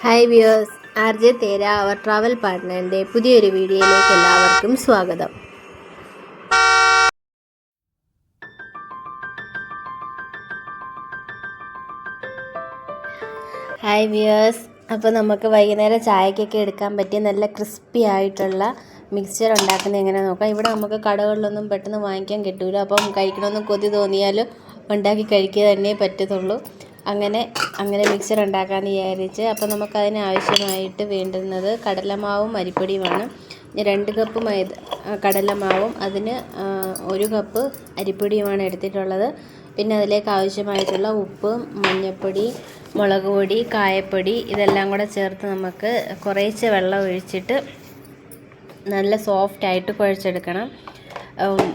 Hi views R J തേര അവർ travel പാർട്ട്ണറിന്റെ പുതിയൊരു വീഡിയോയിലേക്ക് എല്ലാവർക്കും സ്വാഗതം. ഹായ് വ്യൂസ് അപ്പോൾ നമുക്ക് വൈകുന്നേരം ചായക്കൊക്കെ എടുക്കാൻ പറ്റിയ നല്ല ക്രിസ്പി ആയിട്ടുള്ള മിക്സ്ചർ ഉണ്ടാക്കുന്നത് എങ്ങനെ നോക്കാം? ഇവിടെ നമുക്ക് കടകളിലൊന്നും പെട്ടെന്ന് വാങ്ങിക്കാൻ കിട്ടില്ല അപ്പം കഴിക്കണമെന്ന് കൊതി തോന്നിയാൽ ഉണ്ടാക്കി കഴിക്കുക തന്നെ പറ്റത്തുള്ളൂ. അങ്ങനെ അങ്ങനെ മിക്സർ ഉണ്ടാക്കാമെന്ന് വിചാരിച്ച് അപ്പോൾ നമുക്കതിന് ആവശ്യമായിട്ട് വേണ്ടുന്നത് കടലമാവും അരിപ്പൊടിയുമാണ്. രണ്ട് കപ്പ് മൈദ കടലമാവും അതിന് ഒരു കപ്പ് അരിപ്പൊടിയുമാണ് എടുത്തിട്ടുള്ളത്. പിന്നെ അതിലേക്ക് ആവശ്യമായിട്ടുള്ള ഉപ്പ് മഞ്ഞൾപ്പൊടി മുളക് പൊടി കായപ്പൊടി ഇതെല്ലാം കൂടെ ചേർത്ത് നമുക്ക് കുറേശ്ശെ വെള്ളം ഒഴിച്ചിട്ട് നല്ല സോഫ്റ്റായിട്ട് കുഴച്ചെടുക്കണം.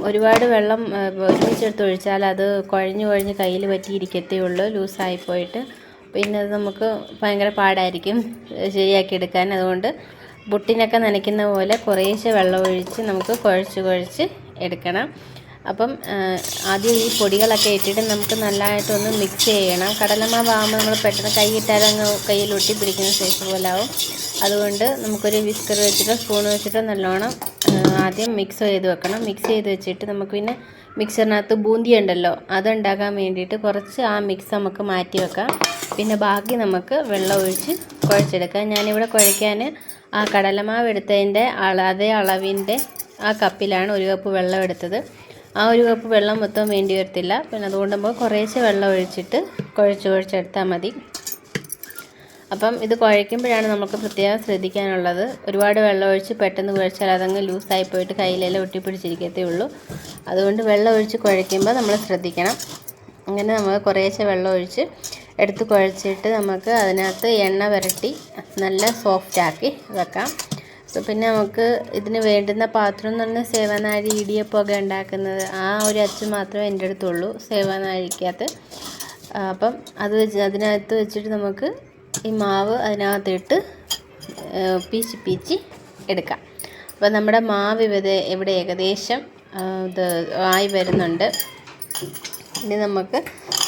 ഒരുപാട് വെള്ളം ഒരുമിച്ചെടുത്ത് ഒഴിച്ചാൽ അത് കുഴഞ്ഞു കുഴഞ്ഞ് കയ്യിൽ പറ്റിയിരിക്കത്തേ ഉള്ളൂ ലൂസായി പോയിട്ട്. പിന്നെ അത് നമുക്ക് ഭയങ്കര പാടായിരിക്കും ശരിയാക്കി എടുക്കാൻ അതുകൊണ്ട് ബുട്ടിനൊക്കെ നനയ്ക്കുന്ന പോലെ കുറേശ്ശെ വെള്ളം ഒഴിച്ച് നമുക്ക് കുഴച്ച് കുഴച്ച് എടുക്കണം. അപ്പം ആദ്യം ഈ പൊടികളൊക്കെ ഇട്ടിട്ട് നമുക്ക് നല്ലതായിട്ടൊന്ന് മിക്സ് ചെയ്യണം. കടലമാവാകുമ്പോൾ നമ്മൾ പെട്ടെന്ന് കൈ ഇട്ടാലങ്ങ് കയ്യിൽ ഒട്ടി പിടിക്കുന്ന സൈസ് പോലാവും. അതുകൊണ്ട് നമുക്കൊരു വിസ്കർ വെച്ചിട്ടോ സ്പൂൺ വെച്ചിട്ടോ നല്ലോണം ആദ്യം മിക്സ് ചെയ്ത് വെക്കണം. മിക്സ് ചെയ്ത് വെച്ചിട്ട് നമുക്ക് പിന്നെ മിക്സറിനകത്ത് ബൂന്തി ഉണ്ടല്ലോ അതുണ്ടാക്കാൻ വേണ്ടിയിട്ട് കുറച്ച് ആ മിക്സ് നമുക്ക് മാറ്റി വെക്കാം. പിന്നെ ബാക്കി നമുക്ക് വെള്ളം ഒഴിച്ച് കുഴച്ചെടുക്കാം. ഞാനിവിടെ കുഴയ്ക്കാൻ ആ കടലമാവ് എടുത്തതിന്റെ അതേ അളവിന്റെ ആ കപ്പിലാണ് ഒരു കപ്പ് വെള്ളം എടുത്തത്. ആ ഒരു കപ്പ് വെള്ളം മൊത്തം വേണ്ടി വരത്തില്ല പിന്നെ അതുകൊണ്ട് നമുക്ക് കുറേശ്ശെ വെള്ളം ഒഴിച്ചിട്ട് കുഴച്ച് കുഴച്ചെടുത്താൽ മതി. അപ്പം ഇത് കുഴയ്ക്കുമ്പോഴാണ് നമുക്ക് പ്രത്യേകം ശ്രദ്ധിക്കാനുള്ളത്. ഒരുപാട് വെള്ളം ഒഴിച്ച് പെട്ടെന്ന് കുഴച്ചാൽ അതങ്ങ് ലൂസായി പോയിട്ട് കയ്യിലെല്ലാം ഒട്ടിപ്പിടിച്ചിരിക്കത്തേ ഉള്ളൂ. അതുകൊണ്ട് വെള്ളം ഒഴിച്ച് കുഴയ്ക്കുമ്പോൾ നമ്മൾ ശ്രദ്ധിക്കണം. അങ്ങനെ നമ്മൾ കുറേശ്ശെ വെള്ളം ഒഴിച്ച് എടുത്ത് കുഴച്ചിട്ട് നമുക്ക് അതിനകത്ത് എണ്ണ പുരട്ടി നല്ല സോഫ്റ്റാക്കി വെക്കാം. സോ പിന്നെ നമുക്ക് ഇതിന് വേണ്ടുന്ന പാത്രം എന്ന് പറഞ്ഞാൽ സേവനാഴി ഇടിയപ്പമൊക്കെ ഉണ്ടാക്കുന്നത് ആ ഒരു അച്ച് മാത്രമേ എന്റെ അടുത്തുള്ളൂ സേവനാഴിക്കകത്ത് അപ്പം അത് വെച്ച് അതിനകത്ത് വെച്ചിട്ട് നമുക്ക് ഈ മാവ് അതിനകത്തിട്ട് പീച്ചി പീച്ചി എടുക്കാം. അപ്പോൾ നമ്മുടെ മാവ് ഇവിടെ ഇവിടെ ഏകദേശം ഇത് ആയി വരുന്നുണ്ട്. ഇനി നമുക്ക്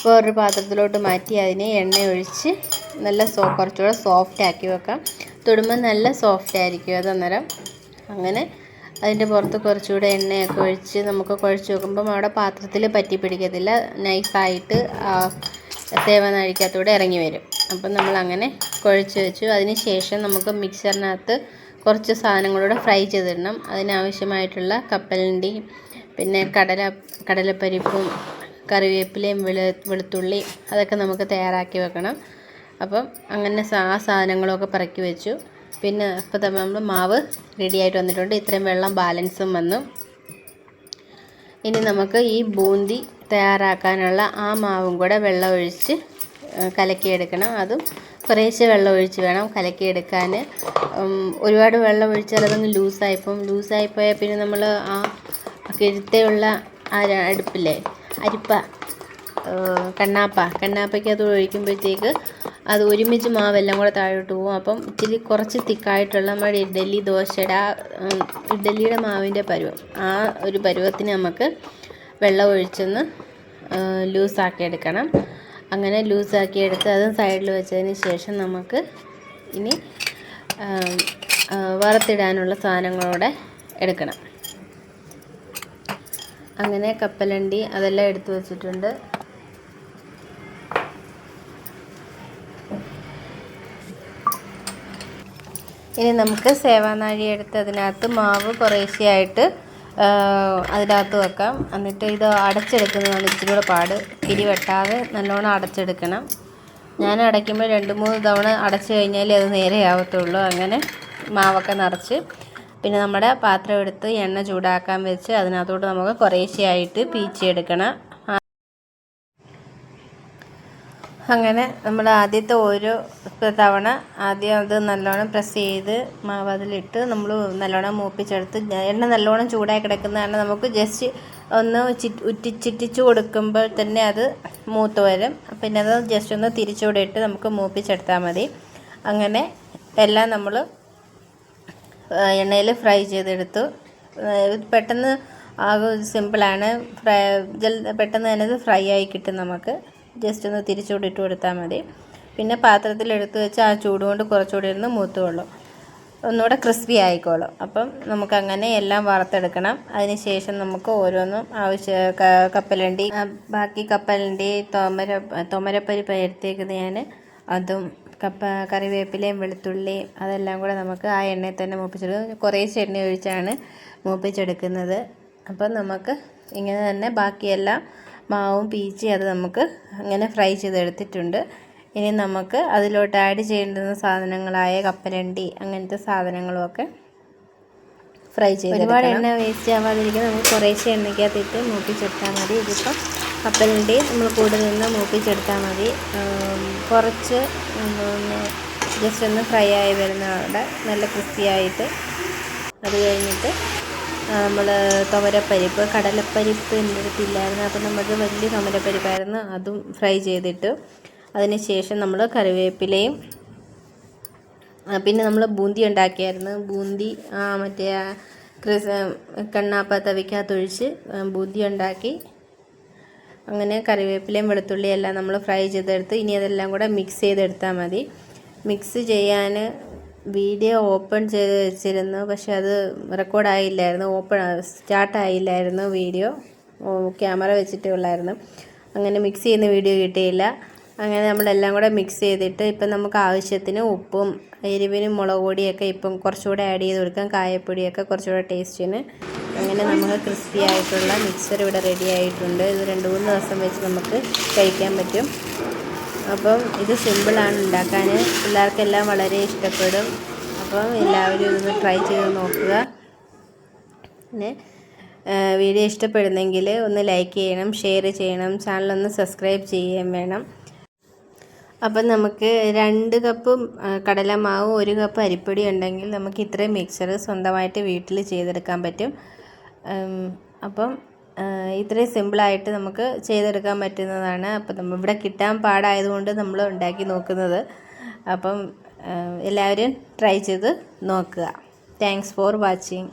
വേറൊരു പാത്രത്തിലോട്ട് മാറ്റി അതിനെ എണ്ണ ഒഴിച്ച് നല്ല സോ കുറച്ചുകൂടെ സോഫ്റ്റ് ആക്കി വെക്കാം. തൊടുമ്പോൾ നല്ല സോഫ്റ്റ് ആയിരിക്കും അത് അന്നേരം. അങ്ങനെ അതിന്റെ പുറത്ത് കുറച്ചുകൂടെ എണ്ണയൊക്കെ ഒഴിച്ച് നമുക്ക് കുഴച്ച് വെക്കുമ്പം അവിടെ പാത്രത്തിൽ പറ്റി പിടിക്കത്തില്ല നൈസായിട്ട് സേവനാഴിക്കകത്തൂടെ ഇറങ്ങി വരും. അപ്പം നമ്മൾ അങ്ങനെ കുഴച്ച് വെച്ചു. അതിന് ശേഷം നമുക്ക് മിക്സറിനകത്ത് കുറച്ച് സാധനങ്ങളൂടെ ഫ്രൈ ചെയ്തിടണം. അതിനാവശ്യമായിട്ടുള്ള കപ്പലണ്ടി പിന്നെ കടല കടലപ്പരിപ്പും കറിവേപ്പിലയും വെളു വെളുത്തുള്ളി അതൊക്കെ നമുക്ക് തയ്യാറാക്കി വെക്കണം. അപ്പം അങ്ങനെ ആ സാധനങ്ങളൊക്കെ പറക്കി വെച്ചു. പിന്നെ ഇപ്പോൾ തന്നെ നമ്മൾ മാവ് റെഡിയായിട്ട് വന്നിട്ടുണ്ട്. ഇത്രയും വെള്ളം ബാലൻസും വന്നു. ഇനി നമുക്ക് ഈ ബൂന്തി തയ്യാറാക്കാനുള്ള ആ മാവും കൂടെ വെള്ളം ഒഴിച്ച് ആ, കലക്കിയെടുക്കണം. അതും കുറേശ്ശെ വെള്ളം ഒഴിച്ച് വേണം കലക്കിയെടുക്കാൻ. ഒരുപാട് വെള്ളം ഒഴിച്ചാൽ അതങ്ങ് ലൂസായിപ്പോവും ലൂസായിപ്പോയാൽ പിന്നെ നമ്മൾ ആ കിഴുത്തയുള്ള ആ അടുപ്പിലെ അടുപ്പില്ലേ അരിപ്പ കണ്ണാപ്പ കണ്ണാപ്പയ്ക്ക് അത് ഒഴിക്കുമ്പോഴത്തേക്ക് അത് ഒരുമിച്ച് മാവെല്ലാം കൂടെ താഴോട്ട് പോകും അപ്പം ഇച്ചിരി കുറച്ച് തിക്കായിട്ടുള്ള നമ്മുടെ ഇഡ്ഡലി ദോശയുടെ ആ ഇഡ്ഡലിയുടെ മാവിന്റെ പരുവം ആ ഒരു പരുവത്തിന് നമുക്ക് വെള്ളം ഒഴിച്ചൊന്ന് ലൂസാക്കി എടുക്കണം അങ്ങനെ ലൂസാക്കി എടുത്ത് അതും സൈഡിൽ വെച്ചതിന് ശേഷം നമുക്ക് ഇനി വറുത്തിടാനുള്ള സാധനങ്ങളോടെ എടുക്കണം. അങ്ങനെ കപ്പലണ്ടി അതെല്ലാം എടുത്തു വച്ചിട്ടുണ്ട്. ഇനി നമുക്ക് സേവാനാഴി എടുത്ത് അതിനകത്ത് മാവ് കുറേശ്ശെയായിട്ട് അതിനകത്ത് വെക്കാം. എന്നിട്ട് ഇത് അടച്ചെടുക്കുന്നതാണ് ഇച്ചിരി കൂടെ പാട്. തിരി വെട്ടാതെ നല്ലോണം അടച്ചെടുക്കണം. ഞാൻ അടയ്ക്കുമ്പോൾ രണ്ട് മൂന്ന് തവണ അടച്ചു കഴിഞ്ഞാലേ അത് നേരെ ആവത്തുള്ളൂ. അങ്ങനെ മാവൊക്കെ നിറച്ച്. പിന്നെ നമ്മുടെ പാത്രം എടുത്ത് എണ്ണ ചൂടാക്കാൻ വെച്ച് അതിനകത്തോട്ട് നമുക്ക് കുറേശ്ശെയായിട്ട് പീച്ചിയെടുക്കണം അങ്ങനെ നമ്മൾ ആദ്യത്തെ ഓരോ തവണ ആദ്യം അത് നല്ലോണം പ്രസ് ചെയ്ത് മാവ് അതിലിട്ട് നമ്മൾ നല്ലോണം മൂപ്പിച്ചെടുത്ത് എണ്ണ നല്ലോണം ചൂടായി കിടക്കുന്ന കാരണം നമുക്ക് ജസ്റ്റ് ഒന്ന് ഉറ്റി ചിറ്റിച്ച് കൊടുക്കുമ്പോൾ തന്നെ അത് മൂത്ത് വരും. പിന്നെ അത് ജസ്റ്റ് ഒന്ന് തിരിച്ചുകൂടെ ഇട്ട് നമുക്ക് മൂപ്പിച്ചെടുത്താൽ മതി. അങ്ങനെ എല്ലാം നമ്മൾ എണ്ണയിൽ ഫ്രൈ ചെയ്തെടുത്തു. പെട്ടെന്ന് ആകും സിമ്പിളാണ് ഫ്രൈ പെട്ടെന്ന് തന്നെ ഇത് ഫ്രൈ ആയി കിട്ടും നമുക്ക്. ജസ്റ്റ് ഒന്ന് തിരിച്ചുകൂടി ഇട്ട് കൊടുത്താൽ മതി. പിന്നെ പാത്രത്തിൽ എടുത്ത് വെച്ച് ആ ചൂടുകൊണ്ട് കുറച്ചുകൂടി ഇരുന്ന് മൂത്തുകൊള്ളും ഒന്നുകൂടെ ക്രിസ്പി ആയിക്കോളും. അപ്പം നമുക്കങ്ങനെ എല്ലാം വറുത്തെടുക്കണം. അതിന് ശേഷം നമുക്ക് ഓരോന്നും ആവശ്യ കപ്പലണ്ടി ബാക്കി കപ്പലണ്ടി തോമര തോമരപ്പരിപ്പ് എടുത്തേക്കുന്നത് ഞാൻ. അതും കപ്പ കറിവേപ്പിലയും വെളുത്തുള്ളിയും അതെല്ലാം കൂടെ നമുക്ക് ആ എണ്ണയിൽ തന്നെ മൂപ്പിച്ചെടുക്കും. കുറേ എണ്ണ ഒഴിച്ചാണ് മൂപ്പിച്ചെടുക്കുന്നത്. അപ്പം നമുക്ക് ഇങ്ങനെ തന്നെ ബാക്കിയെല്ലാം മാവും പീച്ചി അത് നമുക്ക് ഇങ്ങനെ ഫ്രൈ ചെയ്തെടുത്തിട്ടുണ്ട്. ഇനി നമുക്ക് അതിലോട്ട് ആഡ് ചെയ്യേണ്ടുന്ന സാധനങ്ങളായ കപ്പലണ്ടി അങ്ങനത്തെ സാധനങ്ങളുമൊക്കെ ഫ്രൈ ചെയ്ത് ഒരുപാട് എണ്ണ വേസ്റ്റ് ആവാതിരിക്കാൻ നമുക്ക് കുറേശ്ശെ എണ്ണയ്ക്കകത്തിട്ട് മൂപ്പിച്ചെടുത്താൽ മതി. ഇതിപ്പം കപ്പലണ്ടി നമ്മൾ കൂടെ നിന്ന് മൂപ്പിച്ചെടുത്താൽ മതി. കുറച്ച് ജസ്റ്റ് ഒന്ന് ഫ്രൈ ആയി വരുന്നവിടെ നല്ല ക്രിസ്പിയായിട്ട് അത് കഴിഞ്ഞിട്ട് നമ്മൾ തുവരപ്പരിപ്പ് കടലപ്പരിപ്പ് എന്റെ അടുത്തില്ലായിരുന്നു അപ്പോൾ നമുക്ക് വലിയ തുവരപ്പരിപ്പായിരുന്നു അതും ഫ്രൈ ചെയ്തിട്ട് അതിന് ശേഷം നമ്മൾ കറിവേപ്പിലയും പിന്നെ നമ്മൾ ബൂന്തി ഉണ്ടാക്കിയായിരുന്നു. ബൂന്തി മറ്റേ ക്രിസ് കണ്ണാപ്പ തവിക്കകത്തൊഴിച്ച് ബൂന്തി ഉണ്ടാക്കി. അങ്ങനെ കറിവേപ്പിലയും വെളുത്തുള്ളിയും എല്ലാം നമ്മൾ ഫ്രൈ ചെയ്തെടുത്ത് ഇനി അതെല്ലാം കൂടെ മിക്സ് ചെയ്തെടുത്താൽ മതി. മിക്സ് ചെയ്യാൻ വീഡിയോ ഓപ്പൺ ചെയ്ത് വെച്ചിരുന്നു. പക്ഷെ അത് റെക്കോർഡായില്ലായിരുന്നു ഓപ്പൺ സ്റ്റാർട്ടായില്ലായിരുന്നു വീഡിയോ. ക്യാമറ വെച്ചിട്ടേ ഉള്ളായിരുന്നു. അങ്ങനെ മിക്സ് ചെയ്യുന്ന വീഡിയോ കിട്ടിയില്ല. അങ്ങനെ നമ്മളെല്ലാം കൂടെ മിക്സ് ചെയ്തിട്ട് ഇപ്പം നമുക്ക് ആവശ്യത്തിന് ഉപ്പും എരിവിനും മുളക് പൊടിയൊക്കെ ഇപ്പം കുറച്ചുകൂടെ ആഡ് ചെയ്ത് കൊടുക്കാം. കായപ്പൊടിയൊക്കെ കുറച്ചുകൂടെ ടേസ്റ്റിന് അങ്ങനെ നമുക്ക് ക്രിസ്പി ആയിട്ടുള്ള മിക്സർ ഇവിടെ റെഡി ആയിട്ടുണ്ട്. ഇത് രണ്ട് മൂന്ന് ദിവസം വെച്ച് നമുക്ക് കഴിക്കാൻ പറ്റും. അപ്പം ഇത് സിമ്പിളാണ് ഉണ്ടാക്കാൻ പിള്ളേർക്കെല്ലാം വളരെ ഇഷ്ടപ്പെടും. അപ്പം എല്ലാവരും ഇതൊന്ന് ട്രൈ ചെയ്ത് നോക്കുക. പിന്നെ വീഡിയോ ഇഷ്ടപ്പെടുന്നെങ്കിൽ ഒന്ന് ലൈക്ക് ചെയ്യണം ഷെയർ ചെയ്യണം ചാനലൊന്ന് സബ്സ്ക്രൈബ് ചെയ്യുകയും വേണം. അപ്പം നമുക്ക് രണ്ട് കപ്പ് കടലമാവും ഒരു കപ്പ് അരിപ്പൊടി ഉണ്ടെങ്കിൽ നമുക്ക് ഇത്രയും മിക്സർ സ്വന്തമായിട്ട് വീട്ടിൽ ചെയ്തെടുക്കാൻ പറ്റും. അപ്പം ഇത്രയും സിമ്പിളായിട്ട് നമുക്ക് ചെയ്തെടുക്കാൻ പറ്റുന്നതാണ്. അപ്പം നമ്മൾ ഇവിടെ കിട്ടാൻ പാടായതുകൊണ്ട് നമ്മൾ ഉണ്ടാക്കി നോക്കുന്നത്. അപ്പം എല്ലാവരും ട്രൈ ചെയ്ത് നോക്കുക. Thanks for watching